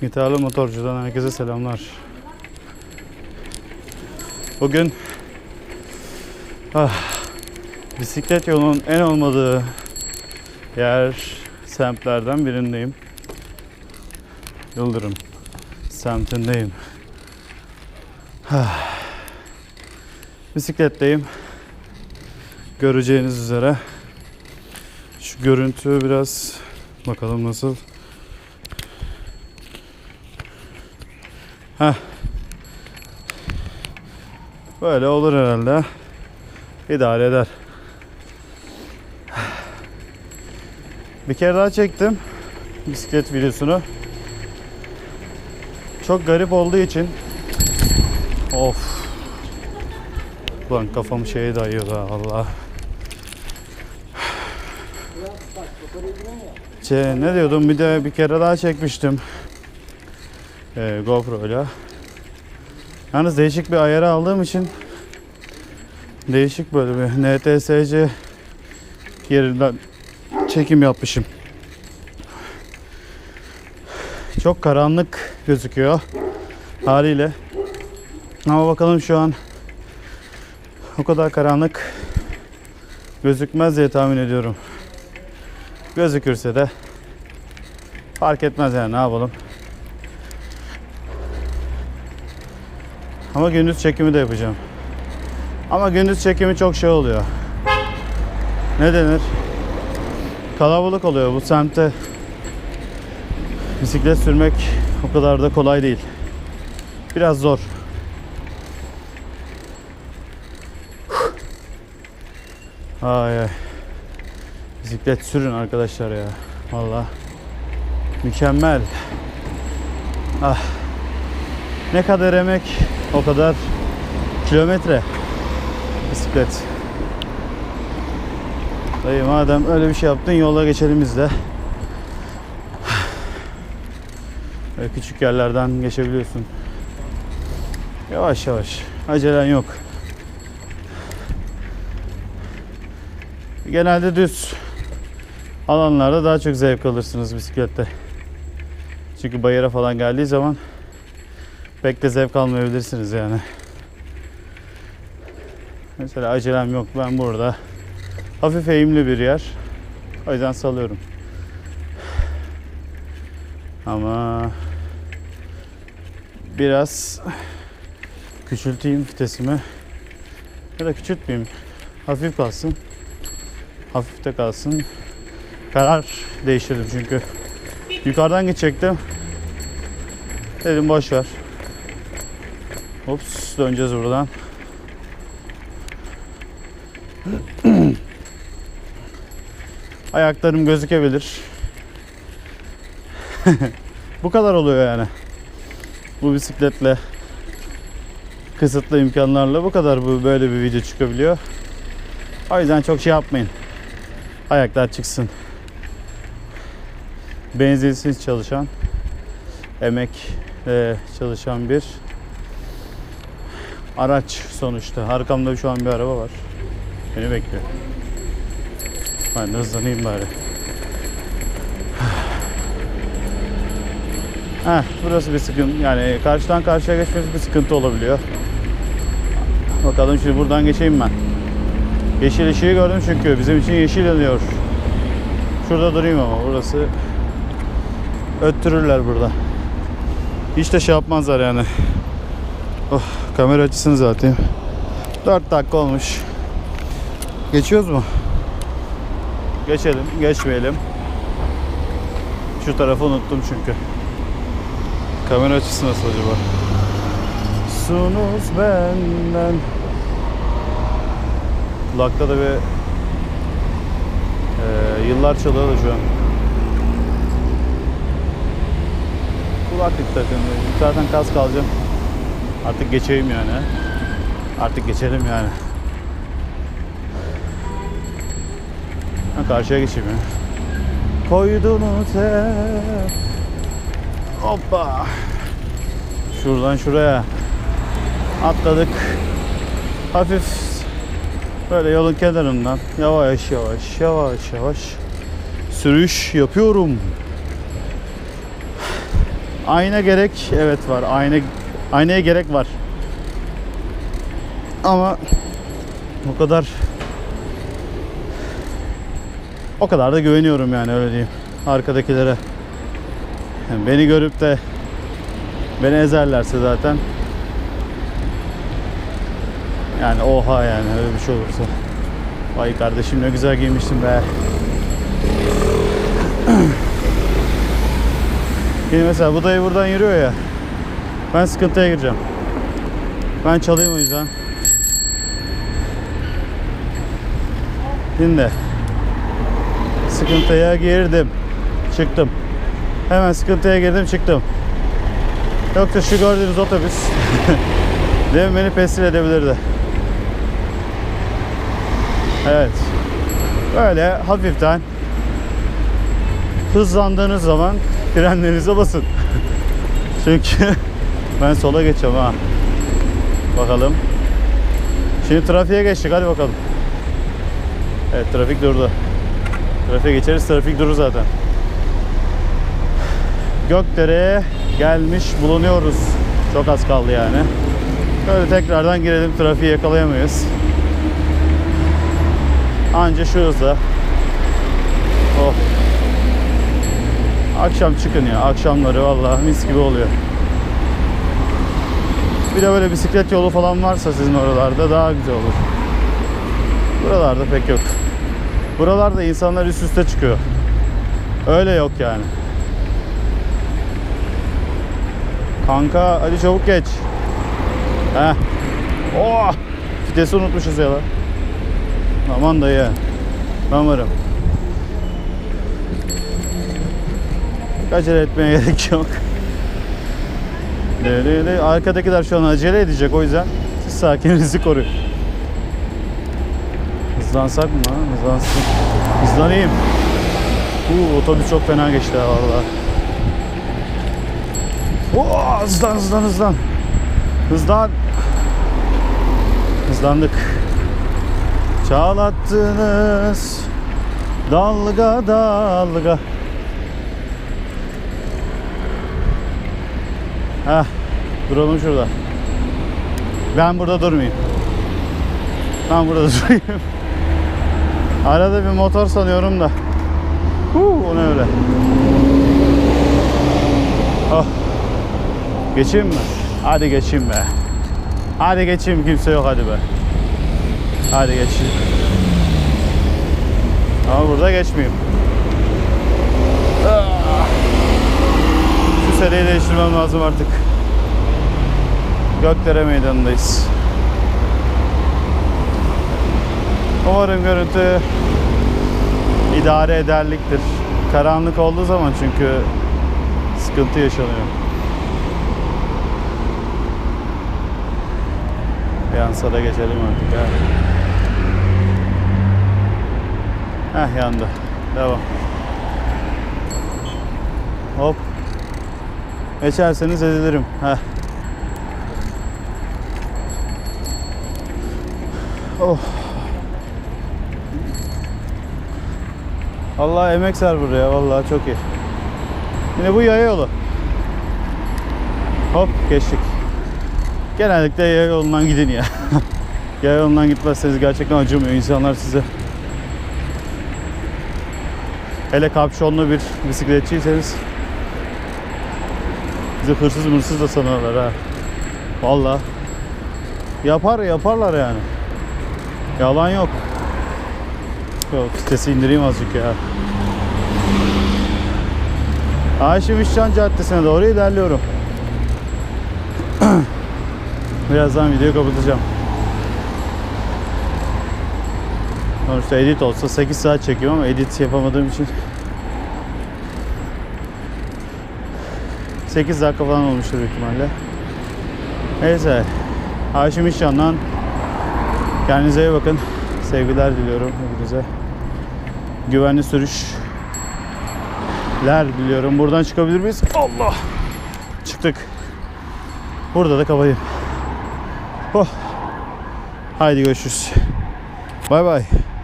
Gitarlı motorcudan herkese selamlar. Bugün ah, bisiklet yolunun en olmadığı yer semtlerden birindeyim. Yıldırım semtindeyim. Ah. Bisikletteyim. Göreceğiniz üzere. Şu görüntü biraz bakalım nasıl. Heh. Böyle olur herhalde. İdare eder. Bir kere daha çektim bisiklet videosunu. Çok garip olduğu için Of. Lan kafam şeye dayıyor da Allah. Şey, ne diyordum bir de bir kere daha çekmiştim. Ee, GoPro ile. Yalnız değişik bir ayarı aldığım için değişik böyle bir NTSC yerinden çekim yapmışım. Çok karanlık gözüküyor haliyle. Ama bakalım şu an o kadar karanlık gözükmez diye tahmin ediyorum. Gözükürse de fark etmez yani ne yapalım. Ama gündüz çekimi de yapacağım. Ama gündüz çekimi çok şey oluyor. Ne denir? Kalabalık oluyor bu semtte. Bisiklet sürmek o kadar da kolay değil. Biraz zor. Ay ay. Bisiklet sürün arkadaşlar ya. Valla. Mükemmel. Ah. Ne kadar emek o kadar kilometre bisiklet. Dayı madem öyle bir şey yaptın yola geçelim biz de. Böyle küçük yerlerden geçebiliyorsun. Yavaş yavaş. Acelen yok. Genelde düz alanlarda daha çok zevk alırsınız bisiklette. Çünkü bayıra falan geldiği zaman pek de zevk almayabilirsiniz yani. Mesela acelem yok ben burada. Hafif eğimli bir yer. O yüzden salıyorum. Ama biraz küçülteyim vitesimi. Ya da küçültmeyeyim. Hafif kalsın. Hafifte kalsın. Karar değiştirdim çünkü. Yukarıdan gidecektim. Dedim boş ver. Ops döneceğiz buradan. Ayaklarım gözükebilir. Bu kadar oluyor yani. Bu bisikletle kısıtlı imkanlarla bu kadar bu böyle bir video çıkabiliyor. O yüzden çok şey yapmayın. Ayaklar çıksın. Benzinsiz çalışan, emekle çalışan bir araç sonuçta. Arkamda şu an bir araba var. Beni bekliyor. Ben de hızlanayım bari. Heh, burası bir sıkıntı. Yani karşıdan karşıya geçmesi bir sıkıntı olabiliyor. Bakalım şimdi buradan geçeyim ben. Yeşil ışığı gördüm çünkü bizim için yeşil yanıyor. Şurada durayım ama burası öttürürler burada. Hiç de şey yapmazlar yani. Oh, kamera açısını zaten. 4 dakika olmuş. Geçiyoruz mu? Geçelim, geçmeyelim. Şu tarafı unuttum çünkü. Kamera açısı nasıl acaba? Sunuz benden Kulakta da bir e, yıllar çalıyor da şu an. Kulaklık takın. Zaten kas kalacağım. Artık geçeyim yani. Artık geçelim yani. Ha, karşıya geçeyim ya. Koydunuz hep. Hoppa. Şuradan şuraya. Atladık. Hafif böyle yolun kenarından yavaş yavaş yavaş yavaş sürüş yapıyorum. Ayna gerek evet var. Ayna aynaya gerek var. Ama o kadar o kadar da güveniyorum yani öyle diyeyim arkadakilere. Yani beni görüp de beni ezerlerse zaten yani oha yani öyle bir şey olursa. Vay kardeşim ne güzel giymiştin be. Şimdi mesela bu dayı buradan yürüyor ya. Ben sıkıntıya gireceğim. Ben çalayım o yüzden. Şimdi sıkıntıya girdim. Çıktım. Hemen sıkıntıya girdim çıktım. Yoksa şu gördüğünüz otobüs demin beni pestil edebilirdi. Evet. Böyle hafiften hızlandığınız zaman frenlerinize basın. Çünkü ben sola geçeceğim ha. Bakalım. Şimdi trafiğe geçtik hadi bakalım. Evet trafik durdu. Trafiğe geçeriz trafik durur zaten. Gökdere'ye gelmiş bulunuyoruz. Çok az kaldı yani. Böyle tekrardan girelim trafiği yakalayamayız. Anca şu hızla. Oh. Akşam çıkın ya. Akşamları vallahi mis gibi oluyor. Bir de böyle bisiklet yolu falan varsa sizin oralarda daha güzel olur. Buralarda pek yok. Buralarda insanlar üst üste çıkıyor. Öyle yok yani. Kanka hadi çabuk geç. Heh. Oh! Vitesi unutmuşuz ya lan. Aman dayı. Ben varım. Acele etmeye gerek yok. Arkadakiler şu an acele edecek o yüzden siz sakininizi koruyun. Hızlansak mı? ha? Hızlansın. Hızlanayım. Uuu otobüs çok fena geçti ha valla. Hızlan hızlan hızlan. Hızlan. Hızlandık. Çağlattınız dalga dalga. Heh, duralım şurada. Ben burada durmayayım. Ben burada durayım. Arada bir motor sanıyorum da. Huu, o ne öyle? Oh. Geçeyim mi? Hadi geçeyim be. Hadi geçeyim kimse yok hadi be. Hadi geçeyim. Ama burada geçmeyeyim. Ah. Şu seriyi değiştirmem lazım artık. Gökdere meydanındayız. Umarım görüntü idare ederliktir. Karanlık olduğu zaman çünkü sıkıntı yaşanıyor. Yansa da geçelim artık ha. Heh yandı. Devam. Hop. Geçerseniz ezilirim. Heh. Oh. Allah emek ser buraya. Vallahi çok iyi. Yine bu yaya yolu. Hop geçtik. Genellikle yaya yolundan gidin ya. yaya yolundan gitmezseniz gerçekten acımıyor insanlar size. Hele kapşonlu bir bisikletçiyseniz bizi hırsız mırsız da sanarlar ha. Vallahi yapar yaparlar yani. Yalan yok. Yok vitesi indireyim azıcık ya. Haşim İşcan Caddesi'ne doğru ilerliyorum. Birazdan videoyu kapatacağım. Sonuçta edit olsa 8 saat çekiyorum ama edit yapamadığım için 8 dakika falan olmuştur büyük ihtimalle. Neyse. Haşim İşcan'dan kendinize iyi bakın. Sevgiler diliyorum hepinize. Güvenli sürüşler diliyorum. Buradan çıkabilir miyiz? Allah! Çıktık. Burada da kapayım. Oh. Haydi görüşürüz. Bay bay.